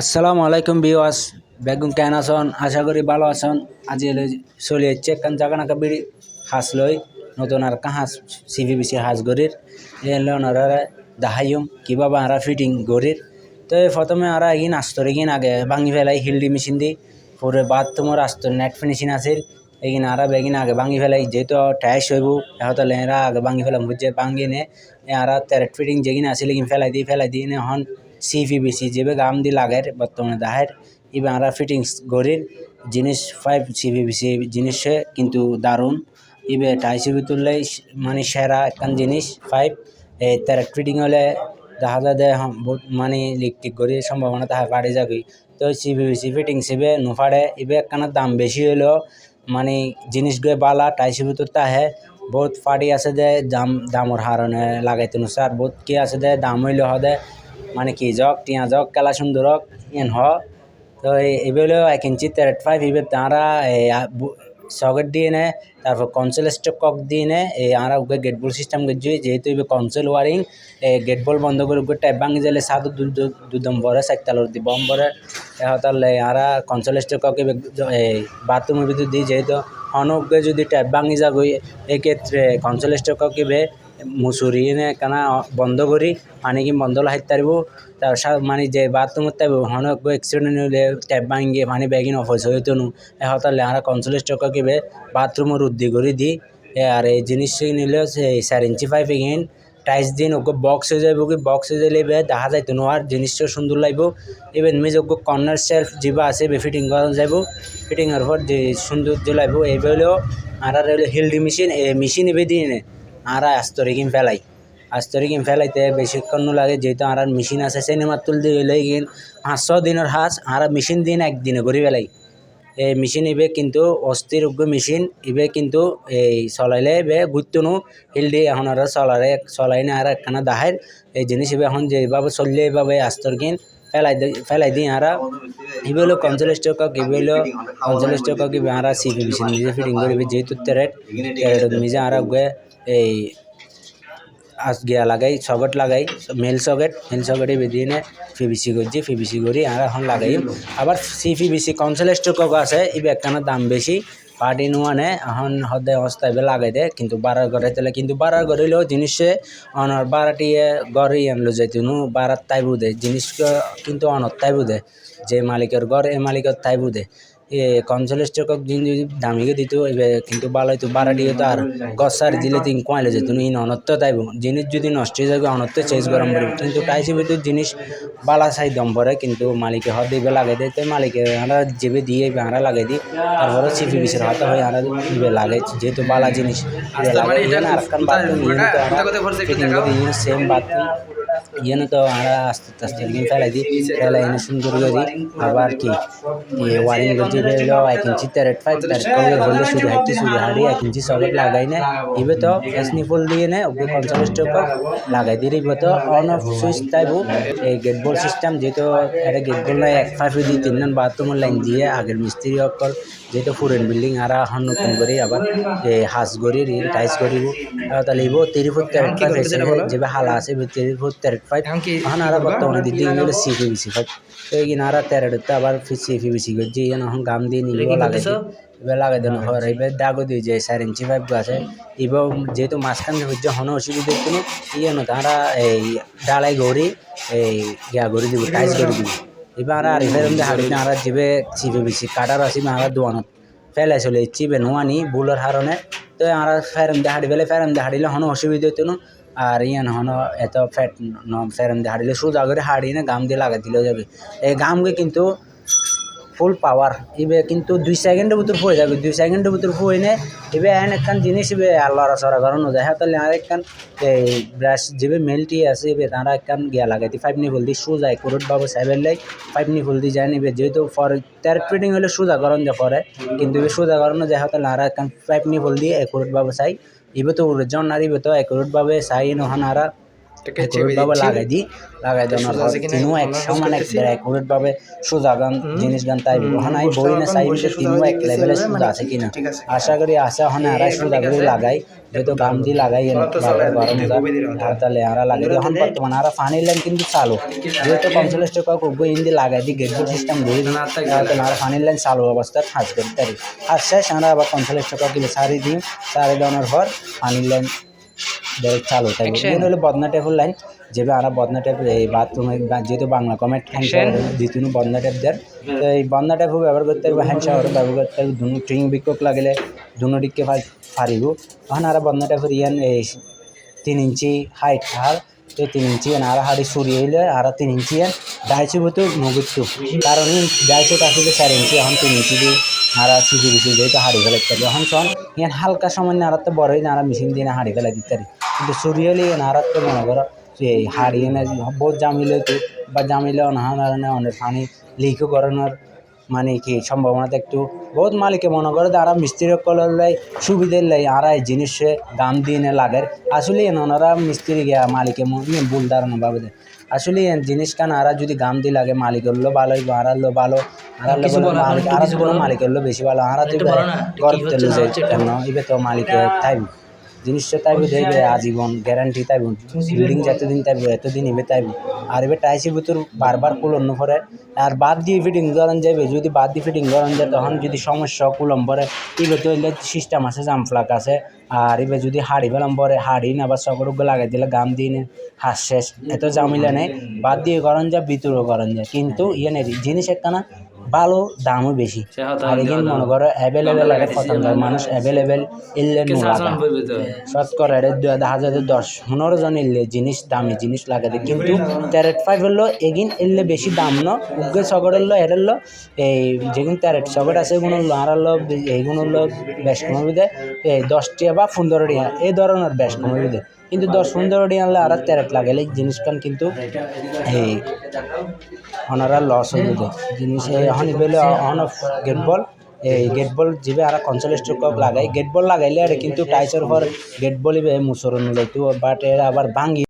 আসসালামু আলাইকুম বিওয়াস বেগুন কেন আছেন? আশা করি ভালো আছেন। আজি চলে যাচ্ছে কান জাগা নাকা বিড়ি হাঁস লই, নতুন আর কা হাঁস সিভি বিসি হাঁস গরির। এলে ওনারা দেখাইম কীভাবে আরা ফিটিং গরির। তো এই প্রথমে আরা এগিন আস্তর এগিন আগে ভাঙি ফেলাই, হিলডি মেশিন দি, পরে বাদ তোমার আস্তর নেট ফিনিশিং আছিল। এগিন আরা বেগিন আগে ভাঙি ফেলাই, যেহেতু টাইস হইব এহত লেরা আগে ভাঙি ফেলাম, বুঝছে ভাঙি নে আরা তেরেট ফিটিং যেগিন আছিল, এগিন ফেলাই দি ফেলাই দি নে হন সিভিবিসি যেবে গাম দি লাগের বর্তমানে দাহের। ইবে আমরা ফিটিংস গরির জিনিস ফাইভ সিভিবিসি জিনিস কিন্তু দারুণ। ইবে টাইসিবি তুললে মানে সেরা একখান জিনিস ফাইভ তার ফিটিং হলে দেখা যায় যে হম বহুত মানে লিক টিক করি সম্ভাবনা তাহা বাড়ি যাবে তো সিভিবিসি ফিটিং সিবে নুফাড়ে ইবে একখানা দাম বেশি হলেও মানে জিনিসগুলো বালা টাইসিবি তো তাহে বহুত ফাটি আছে যে, দাম, দামর হারণে লাগাইতে নুসে আর বহুত কি আছে যে, দাম হইলে হদে মানে কি জক টিয়া জক কেলা সুন্দর এন হ। তো এগুলো এক ইঞ্চি তেরেট ফাইভ ইবে তারা সকেট দিয়ে নে, তারপর কনসোল স্টক কক দিয়ে নে এই আমরা ওকে গেট বল সিস্টেম গেছি যেহেতু এবার কনসোল ওয়ারিং গেট বল বন্ধ করে ওকে ট্যাপ ভাঙি যালে সাত দুদম বরে সাইতালোর দি বম বরে। তাহলে আমরা কনসোল স্টক কক বাথরুমের ভিতর দিই যেহেতু অনকে যদি ট্যাপ ভাঙি যাব এক্ষেত্রে কনসোল স্টক কক মুসুরি এনে কানা বন্ধ করি, পানি কি বন্ধ লাহাইত পারব তার মানে যে বাথরুমত তাই হনক এক্সিডেন্ট হলে ট্যাপ ভাঙিয়ে পানি বেগিন অফিস হইতো নু এহতালে আর কনসোলেস টকা কিবে বাথরুমের উদ্দি করে দি আর এই জিনিস নিলে চার ইঞ্চি পাইপ এগিন টাইস দিন ওকে বক্স হয়ে যাইব কি বক্স হয়ে যাইলে এবার দেখা যাইতো আর জিনিসটা সুন্দর লাগব। এবার মিজ ওকে কর্নার সেলফ যেবা আছে এবার ফিটিং করা যাইব ফিটিংয়ের পর যে সৌন্দর্য লাগব এইবার হলেও আর হলো হিলডি মেশিন মেশিন এবার দিয়ে আর আস্তরে কিন ফেলাই। আস্তরে কিন ফেলাইতে বেশিক্ষণ লাগে, যেহেতু আর মেশিন আছে সিনেমার তুল দিয়ে হইলে কিন পাঁচশো দিনের হাঁস আর মেশিন দিন একদিনে করে ফেলাই। এই মেশিন ইবে কিন্তু অস্থির উগ্র মেশিন, ইবে কিন্তু এই চলাইলে এবে ঘুরতনু হিলডি এখন আর চলারে, চলাই না আর একখানা দাহের। এই জিনিস ইবে এখন যেভাবে চললে এইভাবে আস্তর কিন ফেলাই ফেলাই দিই আরা। ইবে হলো কনসোলেস কক ইবে হলো কনসোলেস কক ইবে আরা সিপি মেশিন নিজে ফিটিং করিবে যেহেতু তেরেট তেরেট নিজে আরা এই গিয়া লাগাই সকেট লাগাই, মেল সকেট মেল সকেটে বেঁধিয়ে নে পিভিসি করছি পিভিসি করি, আর এখন লাগাই। আবার সি পিভিসি কনসেল স্টক আছে, এই ব্যাগখানার দাম বেশি। পার্টি নোয়ানে এখন হদে অবস্থা এবার লাগাই দে, কিন্তু বারার ঘরে তেলে কিন্তু বারার ঘরে হলেও জিনিসে অনর বারাটিয়ে ঘরে আনলো যেহেতু নু বারার তাই বুধে জিনিস কিন্তু অনর তাই বুধে যে মালিকের ঘর এ মালিকের তাই বুধে এ কনসোলেস চকক দিন যদি দামিকে দিত এবার কিন্তু ভালো হইতো বাড়া দিয়ে তো আর গসার দিলে তিন কয়লে যেত ইন অনত্ব তাইব। জিনিস যদি নষ্ট হয়ে যাবে অনত্ব চেঞ্জ গরম পড়বে কিন্তু টাইসি ভিতর জিনিস বালা চাই দম পরে কিন্তু মালিকে হদ দিবে লাগাই দেয়। তো মালিকে আমরা যেবে দিয়ে আমরা লাগাই দিই। তারপরে সিপি বিশের হাতে হয় আমরা দিবে লাগাই। যেহেতু বালা জিনিস সেম বাথরুম ইয়ে তো আস্তে আস্তে এগিয়ে ফেলাই দিই ফেলাই এনে সুন্দর করি আবার কি ওয়ারিং করছি বেরো এক ইঞ্চি তেরেট ফাইভ তেরেট করে হলে শুধু হাঁটি শুধু হাঁড়ি এক ইঞ্চি সকেট লাগাই না ইবে তো এসনি ফুল দিয়ে নে ওকে পঞ্চাশ টাকা লাগাই দিয়ে ইবে তো অন অফ সুইচ টাইপ এই গেট বল সিস্টেম যেহেতু এটা গেট বল নাই এক ফাইভ দিয়ে তিন নান বাথরুমের লাইন দিয়ে আগের মিস্ত্রি অকল যেহেতু ফুরেন বিল্ডিং আর এখন নতুন করে আবার এই হাঁস গড়ি টাইস গড়িব তাহলে ইবো তিরি ফুট তেরেট ফাইভ যেভাবে হালা আছে তিরি এখন আর বর্তমানে দিদি হলো সি পিভিসি ফাইভ তো এই আর তেরেটতে আবার সি পিভিসি করছি এখন গাম দিয়ে নিব লাগাই এবার লাগাই দেন ঘর এবার দাগও দিয়ে যে চার ইঞ্চি পাইপ আছে এবার যেহেতু মাঝখান হচ্ছে হন অসুবিধা কোনো ইয়ে না তারা এই ডালাই গড়ি এই গিয়া গড়ি দিব টাইস গড়ি দিব এবার আর এবার হাড়ি আর যাবে চিপে বেশি কাটার আছে আর দোয়ানত ফেলে চলে চিপে নোয়ানি বুলের হারণে তো আর ফেরেম দিয়ে হাঁড়ি ফেলে ফেরেম দিয়ে হাঁড়িলে হন অসুবিধা হতো না আর ইয়ান হন এত ফ্যাট ন ফেরেম দিয়ে হাঁড়িলে সোজা করে হাঁড়ি না গাম দিয়ে লাগাই দিলেও যাবে। এই গামকে কিন্তু ফুল পাওয়ার এবে কিন্তু দুই সেকেন্ডের ভিতর হয়ে যাবে। দুই সেকেন্ডের ভিতর হয়ে নে এবে এন একখান জিনিস এবে আল্লাহ সরা করানো যায় হ্যাঁ তাহলে আর একখান এই ব্রাশ যেবে মেলটি আছে এবে তারা একখান গিয়া লাগাইতে ফাইভ নিফুল দিয়ে সোজা কুরুট বাবু সাইবেল লাই ফাইভ নিফুল দিয়ে যায় নিবে যেহেতু ফর তার ফিটিং হলে সোজা করণ যা পরে, কিন্তু এবে সোজা করানো যায় হ্যাঁ তাহলে আর একখান ফাইভ নিফুল দিয়ে একুরুট বাবু চাই। ইবে তো জন আর ইবে তো একুরুট ভাবে চাই নহন আর এটাকে চেপে অ্যাকুরেট ভাবে দিচ্ছি। লাগাই দিই লাগাই দেওয়ার পর আছে এক সমান এক করতেছি। সোজা গান জিনিস গান তাই হুম, বই না চাই বসে সোজা তিনও হয়ে এক লেভেলে সোজা মানে আছে কিনা। আশা করি আছে ওখানে আড়াই সোজা করে লাগাই যেহেতু গাম দিয়ে লাগাই আমার তো চলে, গরম দেখতে খুবই দূর হতো। আর তাহলে আরা লাগাই এখন বর্তমানে আরা পানির লাইন কিন্তু চালু। যেহেতু পঞ্চল্লিশ টাকা ইন্দি লাগাই দিই গেট সিস্টেম ঘুরে তাহলে আর লাইন চালু অবস্থায় হাজ করতে পারি। আর শেষ আমরা আবার পঞ্চল্লিশ টাকা কিলো সারি দিই সারি দেওয়ার পর পানির লাইন ডাইরেক্ট চালু থাকবে এগুলো হলো বদনা ট্যাপের লাইন যেভাবে আমরা বদনা টেপ এই বাথরুমে যেহেতু বাংলা কমেন্ট হ্যান্ড. শাওয়ার দ্বিতীয় বদনা ট্যাপ দেয় তো এই বদনা ট্যাপও ব্যবহার করতে হবে হ্যান্ড শাওয়ারও ব্যবহার করতে হবে দুনো ট্রিং বিক্ষোভ লাগলে দুনো দিককে ফারিব তখন আর বদনা ট্যাপের ইয়ান এই তিন ইঞ্চি হাইট আর তো তিন ইঞ্চি আর হাড়ি সরিয়ে এলে আর তিন ইঞ্চি এন ডাইশো বতো নগুত্তু কারণ ডাইশো আসলে চার ইঞ্চি, এখন তিন ইঞ্চি দিয়ে আর সিজি দিছি যেহেতু হাড়ি ফেলাই দিতে এখন শোন ইয়ান হালকা সামান্য আর তো বড়ই না, আর মেশিন দিয়ে হাড়ি ফেলাই দিতে পারি কিন্তু সরিয়ে এলে এন আর তো মনে করো যে হাড়ি এনে বহুত জামিলে তো বা জামিলে অনহান আর অনেক পানি লিকও করানোর মানে কি সম্ভাবনাটা একটু বহুত মালিকে মনে করে তারা মিস্ত্রি কলার লাই সুবিধের লাই আর এই জিনিসে দাম দিয়ে এনে লাগে। আসলে ওনারা মিস্ত্রি গিয়া মালিকে মনে ভুল ধারণা ভাবে দেয় আসলে জিনিস কান আর যদি গাম দিয়ে লাগে মালিক হলো ভালো আর হলো ভালো। আর হলো মালিক আর। মালিক হলো বেশি ভালো। আর তো গর্ব তেলে যায় কেন? এবার তো মালিকে তাইব জিনিসটা তাইব দেবে আজীবন গ্যারান্টি তাইব বিল্ডিং যতদিন তাইব এতদিন এবে তাইব আর এবার টাইসের ভিতর বারবার কুলন্ন করে আর বাদ দিয়ে ফিটিং করেন যাবে যদি বাদ দিয়ে ফিটিং করেন যায় তখন যদি সমস্যা কুলম পরে এবার তো সিস্টেম আছে জামফ্লাক আছে। আর এবার যদি হাড়ি ফেলাম পরে হাড়ি না বা সকরুগ লাগাই দিলে গাম দিয়ে নে হাস শেষ। এত জামিলা নেই। বাদ দিয়ে করেন যায় ভিতরেও করেন যায়। কিন্তু ইয়ে নেই জিনিস একখানা ভালো দামও বেশি। আর এখানে মনে করো অ্যাভেলেবেল একটা পছন্দ মানুষ অ্যাভেলেবেল ইল্লে তো? শতকরা এটা দেখা যায় দশ পনেরো জন এলে জিনিস দামি জিনিস লাগাতে কিন্তু ট্যারেট ফাইভ হলো এগিন এলে বেশি দাম ন উগ্গে সগড় হলো এটা হলো এই যেগুন ট্যারেট সগড় আছে এগুলো হলো আর হলো এইগুলো হলো বেশ কমে দেয় এই দশটিয়া বা পনেরো টিয়া এই ধরনের বেশ কমে দেয় কিন্তু দশ পনেরো ডি আনলে আর ট্যারেট লাগালে জিনিসখান কিন্তু এই ওনারা লস হয়ে যায়। জিনিস এখন বেলে অন গেট বল এই গেট বল যেবে আর পঞ্চল্লিশ স্ট্রোক লাগাই গেট বল লাগাইলে আর কিন্তু টাইসের পর গেট বল মুসরণ লইতো বাট এর আবার ভাঙ্গি